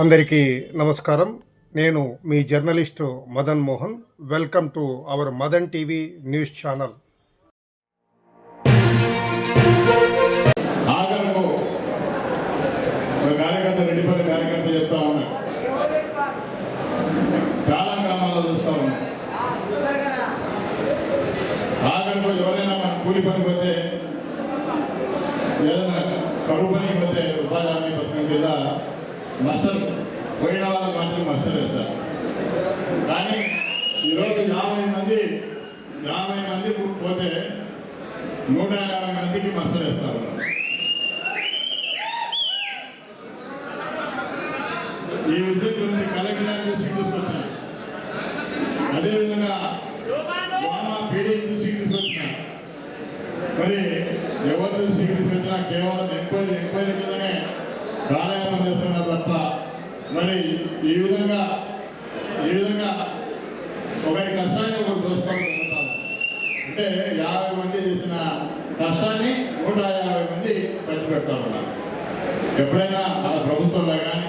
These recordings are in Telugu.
అందరికీ నమస్కారం. నేను మీ journalist Madan Mohan. Welcome to our Madan TV news channel. కార్యకర్త రెడ్డిపల్లి కార్యకర్త చెప్తా చాలా గ్రామాల్లో చూస్తా ఎవరైనా కూలి పని పోతే ఏదైనా కరువు పని పోతే ఉపాధి హామీ పథకం కింద మస్టర్ పోయిన వాళ్ళు మాత్రం మస్టర్ వేస్తారు కానీ ఈరోజు యాభై మంది యాభై మంది పోతే నూట యాభై మందికి మస్టర్ వేస్తారు. ఈ విషయం గురించి కలెక్టర్ గారి దృష్టికి తీసుకొచ్చాను అదేవిధంగా పీడీ దృష్టికి తీసుకొచ్చాను మరి ఎవరు దృష్టికి తీసుకొచ్చినా కేవలం ఎంక్వైరీ ఎంక్వైరీ కిందనే ప్రాణాయామం చేస్తున్నారు. మరి ఈ విధంగా ఈ విధంగా ఒకరి కష్టాన్ని ఒకరు దోసుకోవడం అంటే యాభై మంది చేసిన కష్టాన్ని నూట యాభై మంది ఖర్చు పెడతా ఉన్నారు. ఎప్పుడైనా మన ప్రభుత్వంలో కానీ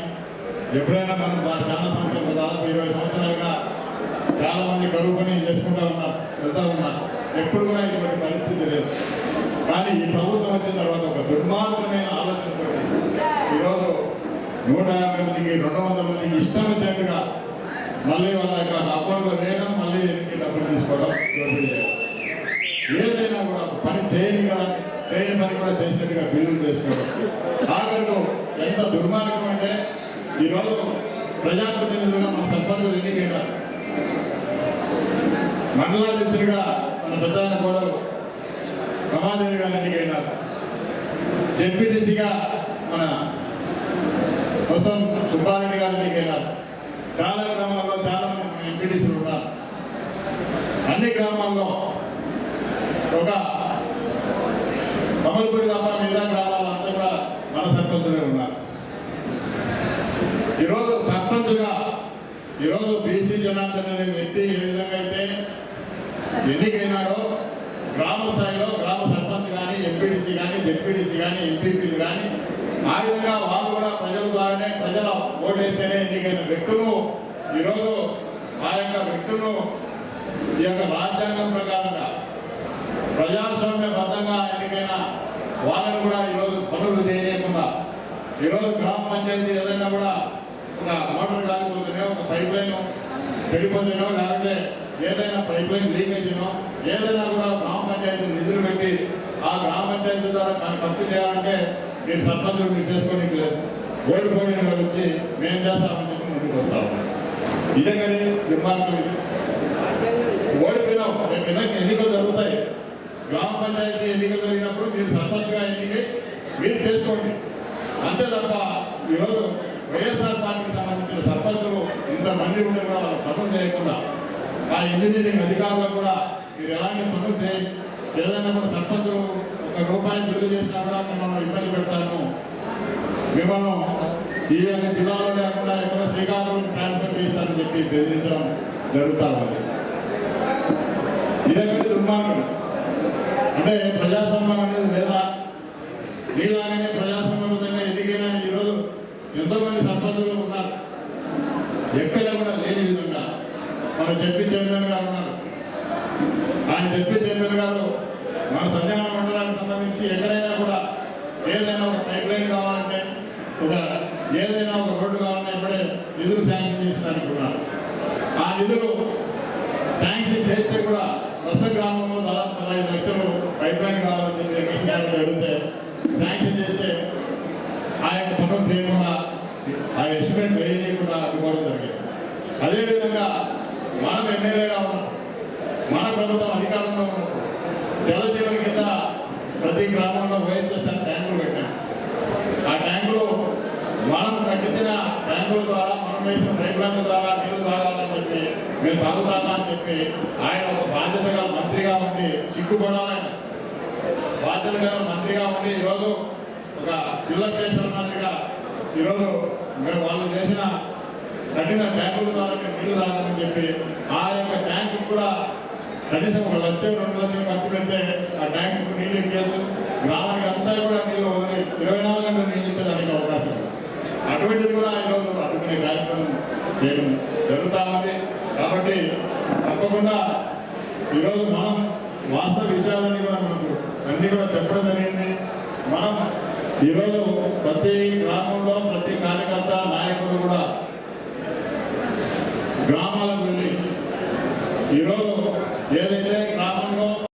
ఎప్పుడైనా మనం బా- చాలా సంవత్సరాలు దాదాపు ఇరవై సంవత్సరాలుగా చాలా మంది కరువు పని చేసుకుంటా ఉన్నారు వెళ్తా ఉన్నారు. ఎప్పుడు కూడా ఇటువంటి పరిస్థితి లేదు. కానీ ఈ ప్రభుత్వం వచ్చిన తర్వాత ఒక దుర్మార్గమైన ఆలోచన ఈరోజు నూట యాభై మందికి రెండు వందల మందికి ఇష్టం వచ్చినట్టుగా మళ్ళీ వాళ్ళ యొక్క అకౌంట్లో వేయడం మళ్ళీ ఎన్నికలు డబ్బులు తీసుకోవడం ఏదైనా కూడా పని చేయని కదా చేయని పని కూడా చేసినట్టుగా బిల్లులు చేసుకోవడం ఆఖరు ఎంత దుర్మార్గం అంటే ఈరోజు ప్రజాప్రతినిధులుగా మన సర్పంచులు ఎన్నికైన మండలాధ్యక్షుడిగా మన ప్రధాన గోడలు రమాదేవి గారు ఎన్నికైనారు. డిప్యూటీసీగా మన కోసం సుబ్బారెడ్డి గారు ఎన్నికైనారు చాలా గ్రామాల్లో చాలా మంది ఎంపీటీసీలు ఉన్నారు. అన్ని గ్రామాల్లో ఒక కమల్పూడి తప్ప మిగతా గ్రామాలంతా కూడా మన సర్పంచులే ఉన్నారు. ఈరోజు సర్పంచ్గా ఈరోజు బీసీ జనార్దన్ అనే వ్యక్తి ఏ విధంగా అయితే ఎన్నికైనాడో గ్రామ స్థాయిలో గ్రామ సర్పంచ్ కానీ ఎంపీటీసీ కానీ జెడ్పీటీసీ కానీ ఎంపీపీలు కానీ ఆ విధంగా వాళ్ళు కూడా ప్రజల ద్వారానే ప్రజల ఓటేస్తేనే ఎన్నికైన వ్యక్తులు. ఈరోజు ఆ యొక్క వ్యక్తులు ఈ యొక్క రాజ్యాంగం ప్రకారంగా ప్రజాస్వామ్యబద్ధంగా ఎన్నికైన వాళ్ళని కూడా ఈరోజు పనులు చేయలేకుండా ఈరోజు గ్రామ పంచాయతీ ఏదైనా కూడా ఒక మోటార్ కాలిపోతేనే ఒక పైప్ లైన్ పెరిగిపోతేనో లేకపోతే ఏదైనా పైప్ లైన్ లీకేజీనో ఏదైనా కూడా గ్రామ పంచాయతీ నిధులు పెట్టి ఆ గ్రామ పంచాయతీ ద్వారా కానీ ఖర్చు చేయాలంటే మీరు సర్పంచులు మీరు చేసుకొని లేదు ఓడిపోయిన వాళ్ళు వచ్చి మేము చేస్తామని చెప్పి ముందుకు వస్తాము ఇదే. కానీ దుర్మార్గం ఓడిపోయినాం రేపు ఎన్నికలు జరుగుతాయి? గ్రామ పంచాయతీ ఎన్నికలు జరిగినప్పుడు మీరు సర్పంచ్గా ఎన్నికై మీరు చేసుకోండి. అంతే తప్ప ఈరోజు వైఎస్ఆర్ పార్టీకి సంబంధించిన సర్పంచులు ఇంతమంది ఉండే కూడా వాళ్ళు పనులు చేయకుండా ఆ ఇంజనీరింగ్ అధికారులు కూడా మీరు ఎలాంటి పనులు చేయ ఏదైనా మన సర్పంచులు ఒక రూపాయి బిల్లు చేసినా కూడా మిమ్మల్ని ఇబ్బంది పెడతాను మిమ్మల్ని ఈ యొక్క జిల్లాలో లేకుండా ఎక్కడ శ్రీకాకుళం ట్రాన్స్ఫర్ చేస్తారని చెప్పి బెదిరించడం జరుగుతా ఉంది. ఇదే దుర్మార్గం. అంటే ప్రజాస్వామ్యం అనేది లేదా? నీలాగానే ప్రజాస్వామ్యంగా ఎదిగిన ఈరోజు ఎంతోమంది సర్పంచులు ఉన్నారు. ఎక్కడ కూడా లేని విధంగా. మనం చెప్పి చైర్మన్ గారు ఉన్నారు. ఆయన డిప్యూటీ చైర్మన్ గారు మన సంజాన మండలానికి సంబంధించి ఎక్కడైనా కూడా ఏదైనా ఒక పైప్ లైన్ కావాలంటే ఒక ఏదైనా ఒక రోడ్డు కావాలంటే ఇప్పుడే నిధులు శాంక్షన్ చేస్తారనుకున్నారు ఆ నిధులు శాంక్షన్ చేస్తే కూడా కొత్త గ్రామంలో దాదాపు పదహైదు లక్షలు పైప్ లైన్ కావాలని చెప్పి అడిగితే శాంక్షన్ చేస్తే ఆ యొక్క పనులు చేయకుండా ఆ ఎస్టిమేట్ వేయకుండా అడ్డుకోవడం జరిగింది. అదేవిధంగా మనం ఎమ్మెల్యేగా ఉన్నాం. మన ప్రభుత్వం అధికారంలో జలజీవన కింద ప్రతి గ్రామంలో వైఎస్ఆర్ ట్యాంకులు పెట్టాం ఆ ట్యాంకులు మనం కట్టించిన ట్యాంకుల ద్వారా మనం వేసిన పైప్లైన్ల ద్వారా నీళ్ళు తాగాలని చెప్పి మేము తాగుతామా అని చెప్పి ఆయన ఒక బాధ్యతగా మంత్రిగా ఉండి సిగ్గుపడాలని బాధ్యతగా మంత్రిగా ఉండి ఈరోజు ఒక జిల్లా చేసిన మంత్రిగా ఈరోజు మేము వాళ్ళు చేసిన కఠిన ట్యాంకుల ద్వారా మేము నీళ్ళు తాగాలని చెప్పి ఆ యొక్క ట్యాంకు కూడా కనీసం ఒక లక్ష రెండు లక్షలు ఖర్చు పెడితే ఆ ట్యాంకు నీళ్ళు ఇచ్చేసి గ్రామానికి అంతా కూడా నీళ్ళు ఇరవై నాలుగు గంటలు నీళ్ళు ఇచ్చేదానికి అవకాశం అటువంటిది కూడా ఈరోజు అటువంటి కార్యక్రమం చేయడం జరుగుతూ ఉంది. కాబట్టి తప్పకుండా ఈరోజు మనం వాస్తవ విషయాలన్నీ కూడా మనకు అన్నీ కూడా చెప్పడం జరిగింది. మనం ఈరోజు ప్రతి గ్రామంలో ప్రతి కార్యకర్త నాయకుడు కూడా గ్రామాలకు వెళ్ళి ఈరోజు